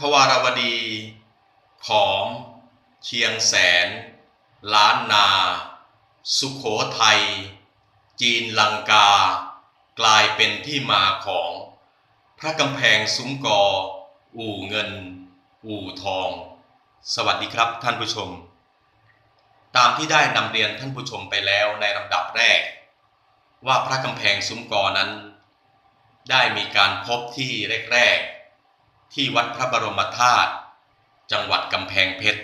ทวารวดีขอมเชียงแสน ล้านนา สุขโขทัย จีนลังกา กลายเป็นที่มาของ พระกำแพงซุ้มกอ อู่เงิน อู่ทอง สวัสดีครับท่านผู้ชม ตามที่ได้นำเรียนท่านผู้ชมไปแล้วในลำดับแรก ว่าพระกำแพงซุ้มกอนั้น ได้มีการพบที่แรกๆ ที่วัดพระบรมธาตุจังหวัดกำแพงเพชร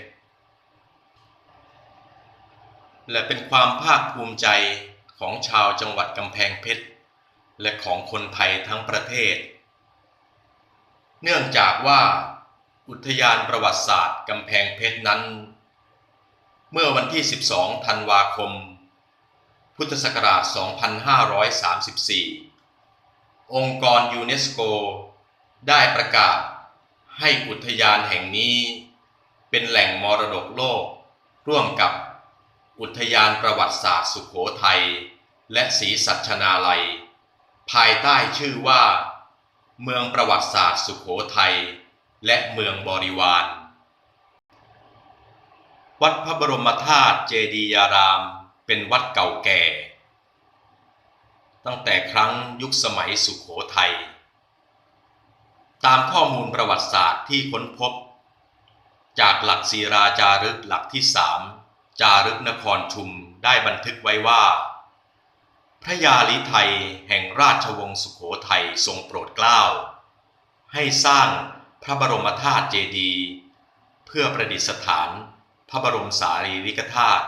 และเป็นความภาคภูมิใจของชาวจังหวัดกำแพงเพชร และของคนไทยทั้งประเทศ เนื่องจากว่าอุทยานประวัติศาสตร์กำแพงเพชรนั้น เมื่อวันที่ 12 ธันวาคม พุทธศักราช 2534 องค์กรยูเนสโก ได้ประกาศให้อุทยานแห่งนี้ เป็นแหล่งมรดกโลก ร่วมกับอุทยานประวัติศาสตร์สุขโขทัยและศรีสัชนาลัย ภายใต้ชื่อว่า เมืองประวัติศาสตร์สุขโขทัยและเมืองบริวาร วัดพระบรมธาตุเจดียาราม เป็นวัดเก่าแก่ ตั้งแต่ครั้งยุคสมัยสุขโขทัยามข้อมูลประวัติศาสตร์ที่ค้นพบ จากหลักศิราจารึกหลักที่สามจารึกนครชุมได้บันทึกไว้ว่า พระยาลิไทยแห่งราชวงศ์สุขโขทัยทรงโปรดเกล้า ให้สร้างพระบรมธาตุเจดีย์เพื่อประดิษฐานพระบรมสารีริกธาตุ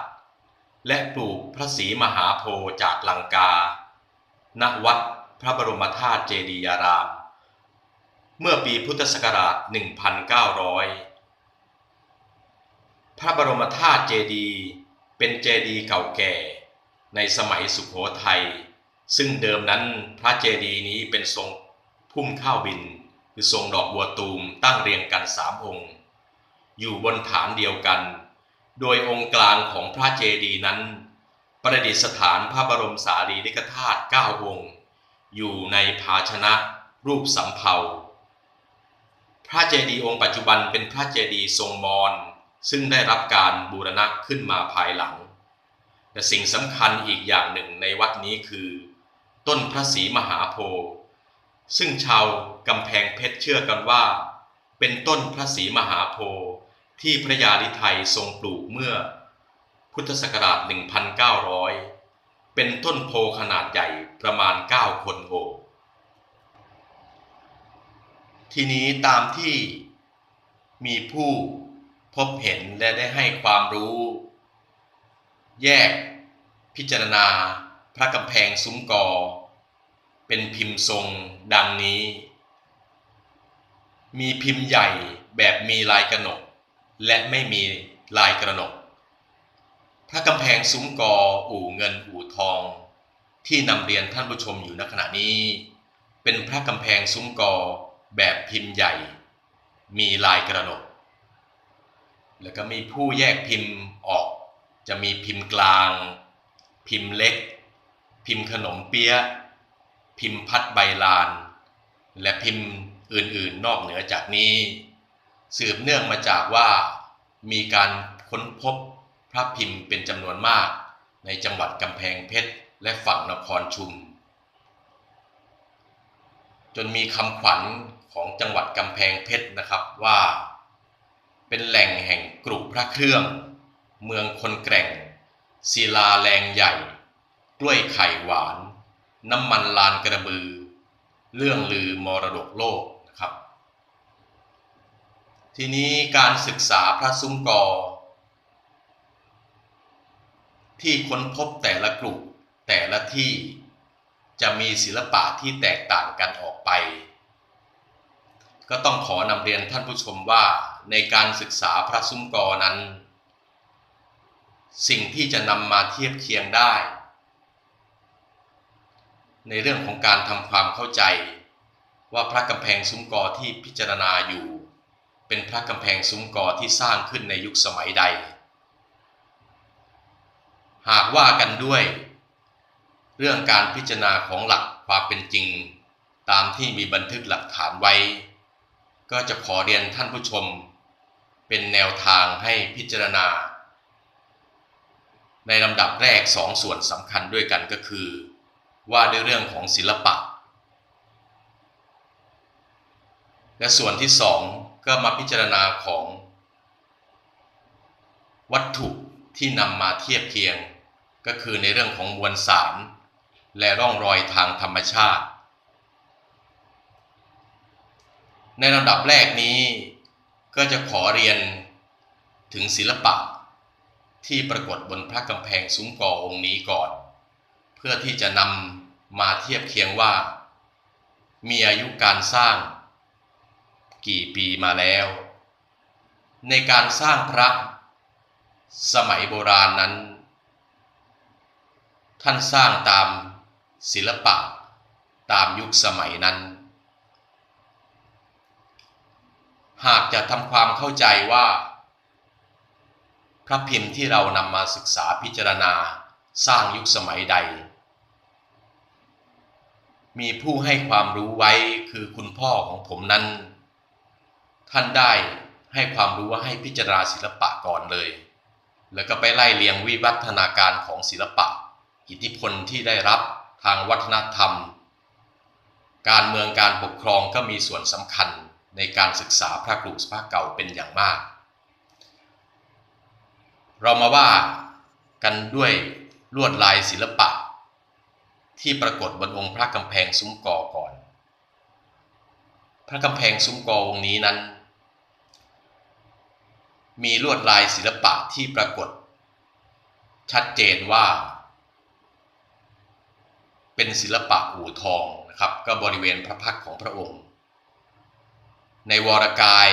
และปลูกพระศรีมหาโพจากลังกา ณ วัดพระบรมธาตุเจดียาราม เมื่อปีพุทธศักราช 1900 พระบรมธาตุเจดีย์เป็นเจดีย์เก่าแก่ในสมัยสุขโขทัย ซึ่งเดิมนั้นพระเจดีย์นี้เป็นทรงพุ่มข้าวบิน คือทรงดอกบัวตูมตั้งเรียงกันสามองค์ อยู่บนฐานเดียวกัน โดยองค์กลางของพระเจดีย์นั้น ประดิษฐานพระบรมสารีริกธาตุเก้าองค์ อยู่ในภาชนะรูปสำเภา ระเจดีย์องค์ปัจจุบันเป็นพระเจดีย์ทรงมอญซึ่งได้รับการบูรณะขึ้นมาภายหลัง แต่สิ่งสำคัญอีกอย่างหนึ่งในวัดนี้คือ ต้นพระศรีมหาโพธิ์ซึ่งชาวกำแพงเพชรเชื่อกันว่า เป็นต้นพระศรีมหาโพธิ์ที่พระยาลิไทยทรงปลูกเมื่อ พุทธศักราช 1900 เป็นต้นโพขนาดใหญ่ประมาณ 9 คนโอบ ทีนี้ตามที่มีผู้พบเห็นและได้ให้ความรู้ แยกพิจารณาพระกำแพงซุ้มกอ เป็นพิมพ์ทรงดังนี้ มีพิมพ์ใหญ่แบบมีลายกระหนก และไม่มีลายกระหนก พระกำแพงซุ้มกออู่เงินอู่ทอง ที่นำเรียนท่านผู้ชมอยู่ณขณะนี้ เป็นพระกำแพงซุ้มกอ แบบพิมพ์ใหญ่ มีลายกระหนก แล้วก็มีผู้แยกพิมพ์ออก จะมีพิมพ์กลาง พิมพ์เล็ก พิมพ์ขนมเปี๊ยะพิมพ์พัดใบลาน และพิมพ์อื่นๆนอกเหนือจากนี้ สืบเนื่องมาจากว่า มีการค้นพบพระพิมพ์เป็นจำนวนมาก ในจังหวัดกำแพงเพชรและฝั่งนครชุม จนมีคำขวัญ ของจังหวัดกำแพงเพชรนะครับว่า เป็นแหล่งแห่งกรุพระเครื่อง เมืองคนแกร่ง ศิลาแรงใหญ่ กล้วยไข่หวาน น้ำมันลานกระบือ เรื่องลือมรดกโลกนะครับ ทีนี้การศึกษาพระซุ้มกอ ที่ค้นพบแต่ละกลุ่มแต่ละที่จะมีศิลปะที่แตกต่างกันออกไป ก็ต้องขอนำเรียนท่านผู้ชมว่าในการศึกษาพระซุ้มกอนั้น สิ่งที่จะนำมาเทียบเคียงได้ ในเรื่องของการทำความเข้าใจ ว่าพระกำแพงซุ้มกอที่พิจารณาอยู่ เป็นพระกำแพงซุ้มกอที่สร้างขึ้นในยุคสมัยใด หากว่ากันด้วย เรื่องการพิจารณาของหลักความเป็นจริง ตามที่มีบันทึกหลักฐานไว้ ก็จะขอเรียนท่านผู้ชม เป็นแนวทางให้พิจารณา ในลำดับแรกสองส่วนสำคัญด้วยกันก็คือ ว่าด้วยเรื่องของศิลปะ และส่วนที่สองก็มาพิจารณาของ วัตถุที่นำมาเทียบเคียง ก็คือในเรื่องของมวลสาร และร่องรอยทางธรรมชาติ ในลำดับแรกนี้ก็จะขอเรียนถึงศิลปะ ที่ปรากฏบนพระกำแพงซุ้มกอองค์นี้ก่อน เพื่อที่จะนำมาเทียบเคียงว่า มีอายุการสร้าง กี่ปีมาแล้ว ในการสร้างพระ สมัยโบราณนั้น ท่านสร้างตามศิลปะตามยุคสมัยนั้น หากจะทำความเข้าใจว่า พระพิมพ์ที่เรานำมาศึกษาพิจารณาสร้างยุคสมัยใด มีผู้ให้ความรู้ไว้คือคุณพ่อของผมนั้น ท่านได้ให้ความรู้ว่าให้พิจารณาศิลปะก่อนเลย แล้วก็ไปไล่เรียงวิวัฒนาการของศิลปะ อิทธิพลที่ได้รับทางวัฒนธรรม การเมืองการปกครองก็มีส่วนสำคัญ ในการศึกษาพระกรุสภาเก่าเป็นอย่างมาก เรามาว่ากันด้วยลวดลายศิลปะ ที่ปรากฏบนองค์พระกำแพงซุ้มกอก่อน พระกำแพงซุ้มกอองค์นี้นั้น มีลวดลายศิลปะที่ปรากฏ ชัดเจนว่า เป็นศิลปะอู่ทองนะครับ ก็บริเวณพระพักของพระองค์ ในวรกาย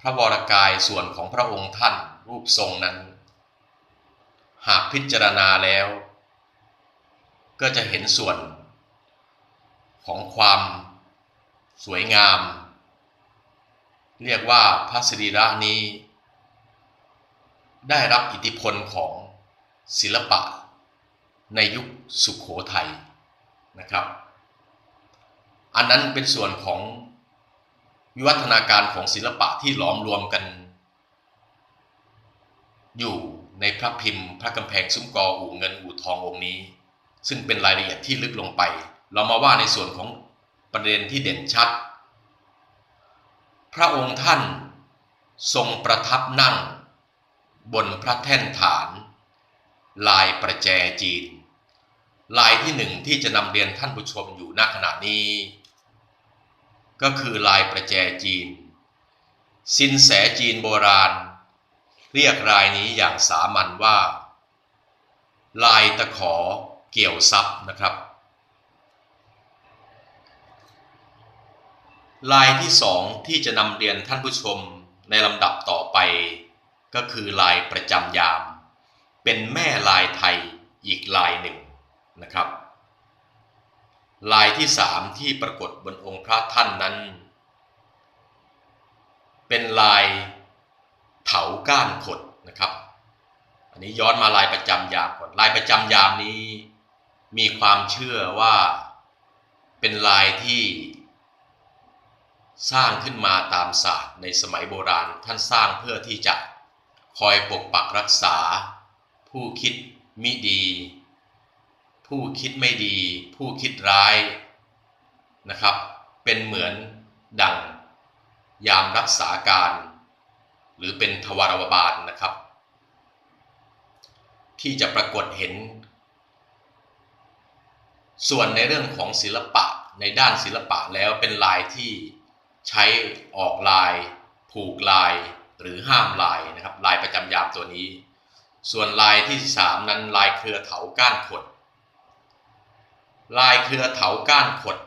พระวรกายส่วนของพระองค์ท่านรูปทรงนั้น หากพิจารณาแล้ว ก็จะเห็นส่วนของความสวยงาม เรียกว่าพระสรีระนี้ ได้รับอิทธิพลของศิลปะ ในยุคสุขโขทัยนะครับ อันนั้นเป็นส่วนของ วิวัฒนาการของศิลปะที่หลอมรวมกัน อยู่ในพระพิมพ์พระกำแพงซุ้มกออู่เงินอู่ทององค์นี้ ซึ่งเป็นรายละเอียดที่ลึกลงไป เรามาว่าในส่วนของประเด็นที่เด่นชัด พระองค์ท่านทรงประทับนั่ง บนพระแท่นฐาน ลายประแจจีน ลายที่หนึ่งที่จะนำเรียนท่านผู้ชมอยู่ณขณะนี้ ก็คือลายประแจจีน สินแสจีนโบราณ เรียกลายนี้อย่างสามัญว่า ลายตะขอเกี่ยวซับนะครับ ลายที่สองที่จะนำเรียนท่านผู้ชมในลำดับต่อไป ก็คือลายประจำยาม เป็นแม่ลายไทยอีกลายหนึ่งนะครับ ลายที่สามที่ปรากฏบนองค์พระท่านนั้น เป็นลายเถาก้านขดนะครับ อันนี้ย้อนมาลายประจำยามก่อนลายประจำยามนี้ มีความเชื่อว่าเป็นลายที่ สร้างขึ้นมาตามศาสตร์ในสมัยโบราณท่านสร้างเพื่อที่จะคอยปกปักรักษา ผู้คิดมิดี ผู้คิดไม่ดี ผู้คิดร้ายนะครับ เป็นเหมือนดังยามรักษาการ หรือเป็นทวารวบาลนะครับ ที่จะปรากฏเห็น ส่วนในเรื่องของศิลปะในด้านศิลปะแล้วเป็นลายที่ใช้ออกลาย ผูกลายหรือห้ามลายนะครับ ลายประจำยามตัวนี้ ส่วนลายที่สามนั้นลายเครือเถาก้านขด ลายเครือเถาก้านขด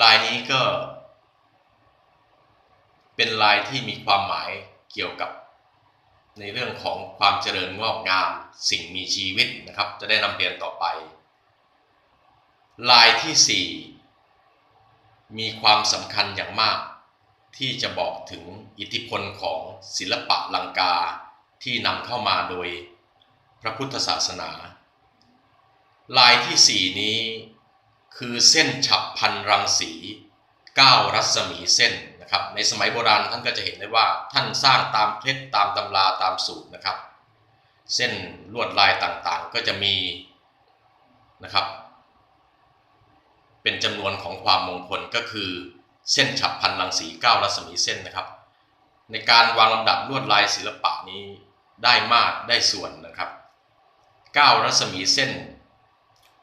ลายนี้ก็ เป็นลายที่มีความหมายเกี่ยวกับ ในเรื่องของความเจริญงอกงามสิ่งมีชีวิตนะครับ จะได้นำเรียนต่อไป ลายที่สี่มีความสำคัญอย่างมาก ที่จะบอกถึงอิทธิพลของศิลปะลังกาที่นำเข้ามาโดยพระพุทธศาสนา ลายที่สี่นี้ คือเส้นฉับพันรังสี9รัศมีเส้นนะครับ ในสมัยโบราณท่านก็จะเห็นได้ว่าท่านสร้างตามเคล็ดตามตำราตามสูตรนะครับ เส้นลวดลายต่างๆก็จะมีนะครับ เป็นจำนวนของความมงคลก็คือเส้นฉับพันรังสี9รัศมีเส้นนะครับ ในการวางลำดับลวดลายศิลปะนี้ได้มากได้ส่วนนะครับ9รัศมีเส้น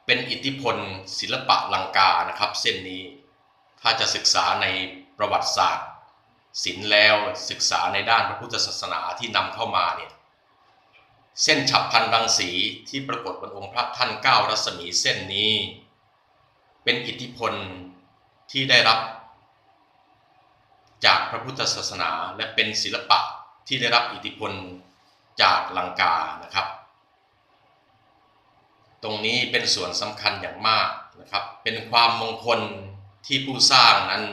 เป็นอิทธิพลศิลปะลังกานะครับ เส้นนี้ ถ้าจะศึกษาในประวัติศาสตร์ศิลป์แล้วศึกษาในด้านพระพุทธศาสนาที่นำเข้ามาเนี่ยเส้นฉับพันรังสีที่ปรากฏบนองค์พระท่านเก้ารัศมีเส้นนี้ เป็นอิทธิพลที่ได้รับ จากพระพุทธศาสนาและเป็นศิลปะที่ได้รับอิทธิพลจากลังกานะครับ ตรงนี้เป็นส่วนสำคัญอย่างมากนะครับ เป็นความมงคลที่ผู้สร้างนั้น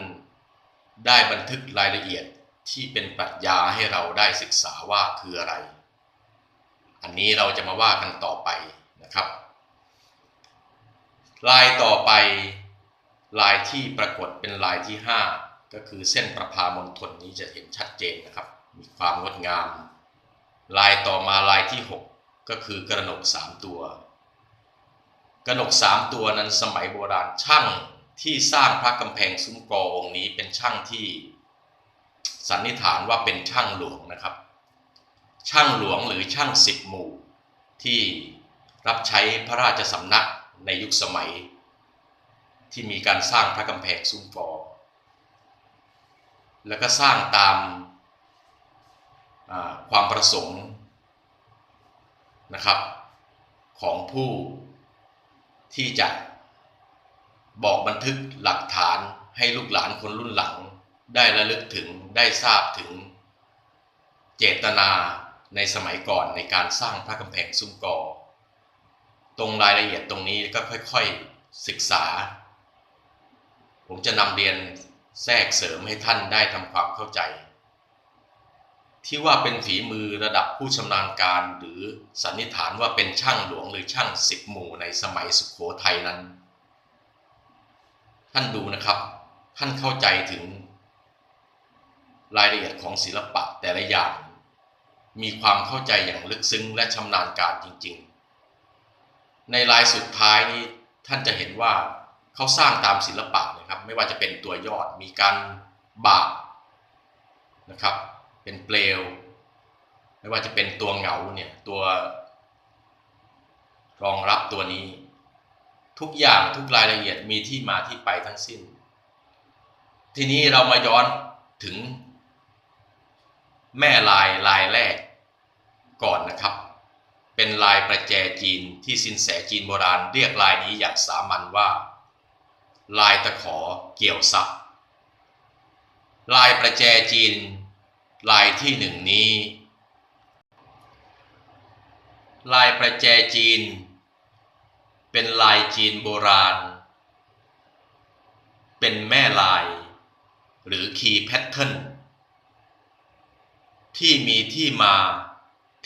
ได้บันทึกรายละเอียดที่เป็นปรัชญาให้เราได้ศึกษาว่าคืออะไร อันนี้เราจะมาว่ากันต่อไปนะครับ ลายต่อไปลายที่ปรากฏเป็นลายที่ 5 ก็คือเส้นประพามณฑลนี้จะเห็นชัดเจนนะครับ มีความงดงาม ลายต่อมาลายที่ 6 ก็คือกระหนกสามตัว กระหนกสามตัวนั้นสมัยโบราณช่างที่สร้างพระกำแพงซุ้มกอองค์นี้เป็นช่างที่สันนิษฐานว่าเป็นช่างหลวงนะครับ ช่างหลวงหรือช่างสิบหมู่ ที่รับใช้พระราชสำนักในยุคสมัย ที่มีการสร้างพระกำแพงซุ้มกอแล้วก็สร้างตามความประสงค์นะครับของผู้ ที่จะบอกบันทึกหลักฐานให้ลูกหลานคนรุ่นหลัง ได้ระลึกถึงได้ทราบถึง เจตนาในสมัยก่อนในการสร้างพระกำแพงซุ้มกอ ตรงรายละเอียดตรงนี้ก็ค่อยๆศึกษา ผมจะนำเรียนแทรกเสริมให้ท่านได้ทำความเข้าใจ ที่ว่าเป็นฝีมือระดับผู้ชำนาญการหรือสันนิษฐานว่าเป็นช่างหลวงหรือช่างสิบหมู่ในสมัยสุขโขทัยนั้น ท่านดูนะครับ ท่านเข้าใจถึง รายละเอียดของศิลปะแต่ละอย่าง มีความเข้าใจอย่างลึกซึ้งและชำนาญการจริงๆ ในลายสุดท้ายนี้ท่านจะเห็นว่าเขาสร้างตามศิลปะนะครับ ไม่ว่าจะเป็นตัวยอดมีการบากนะครับ เป็นเปลว ไม่ว่าจะเป็นตัวเหงาเนี่ยตัวรองรับตัวนี้ ทุกอย่างทุกรายละเอียดมีที่มาที่ไปทั้งสิ้น ทีนี้เรามาย้อนถึง แม่ลายลายแรกก่อนนะครับ เป็นลายประแจจีนที่สินแสจีนโบราณเรียกลายนี้อย่างสามัญว่า ลายตะขอเกี่ยวซับลายประแจจีน ลายที่หนึ่งนี้ ลายประแจจีน เป็นลายจีนโบราณ เป็นแม่ลาย หรือคีย์แพทเทิร์นที่มีที่มา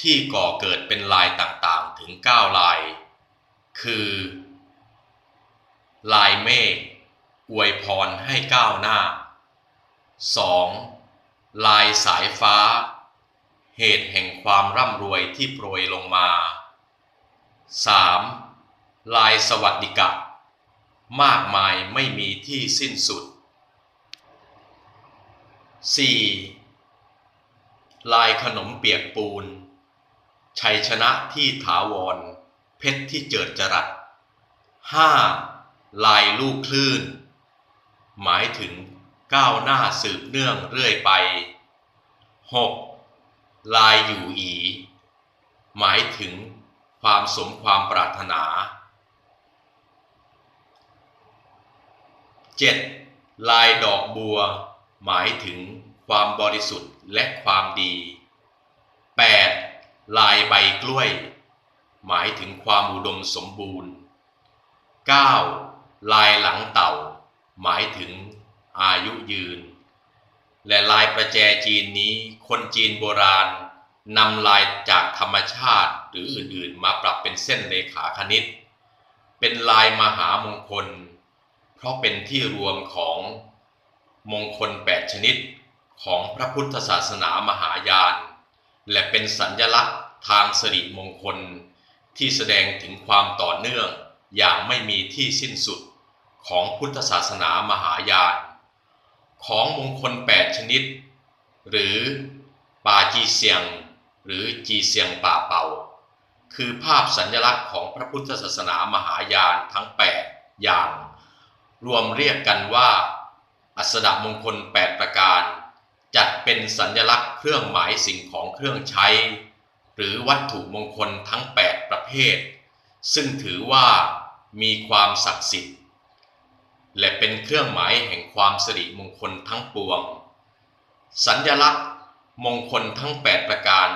ที่ก่อเกิดเป็นลายต่างๆถึง 9 ลาย คือ ลายเมฆอวยพรให้ก้าวหน้า 2. ลายสายฟ้า เหตุแห่งความร่ำรวยที่โปรยลงมา 3. ลายสวัสดิกะ มากมายไม่มีที่สิ้นสุด 4. ลายขนมเปียกปูน ชัยชนะที่ถาวร เพชรที่เจิดจรัส 5. ลายลูกคลื่น หมายถึง ก้าวหน้าสืบเนื่องเรื่อยไป 6. ลายอยู่อี หมายถึงความสมความปรารถนา 7. ลายดอกบัว หมายถึงความบริสุทธิ์และความดี 8. ลายใบกล้วย หมายถึงความอุดมสมบูรณ์ 9. ลายหลังเต่า หมายถึง อายุยืน และลายประแจจีนนี้คนจีนโบราณนำลายจากธรรมชาติหรืออื่นๆ มาปรับเป็นเส้นเลขาคณิต เป็นลายมหามงคล เพราะเป็นที่รวมของมงคล 8 ชนิดของพระพุทธศาสนามหายาน และเป็นสัญญลักษณ์ทางสิริมงคล ที่แสดงถึงความต่อเนื่องอย่างไม่มีที่สิ้นสุดของพุทธศาสนามหายาน ของมงคล 8 ชนิด หรือปาจีเซียง หรือจีเซียงป่าเป่า คือภาพสัญญลักษณ์ของพระพุทธศาสนามหายานทั้ง 8 อย่าง รวมเรียกกันว่า อัสดมงคล 8 ประการ จัดเป็นสัญลักษณ์เครื่องหมายสิ่งของเครื่องใช้ หรือวัตถุมงคลทั้ง 8 ประเภท ซึ่งถือว่ามีความศักดิ์สิทธิ์ และเป็นเครื่องหมายแห่งความสิริมงคลทั้งปวง สัญลักษณ์มงคลทั้ง 8 ประการ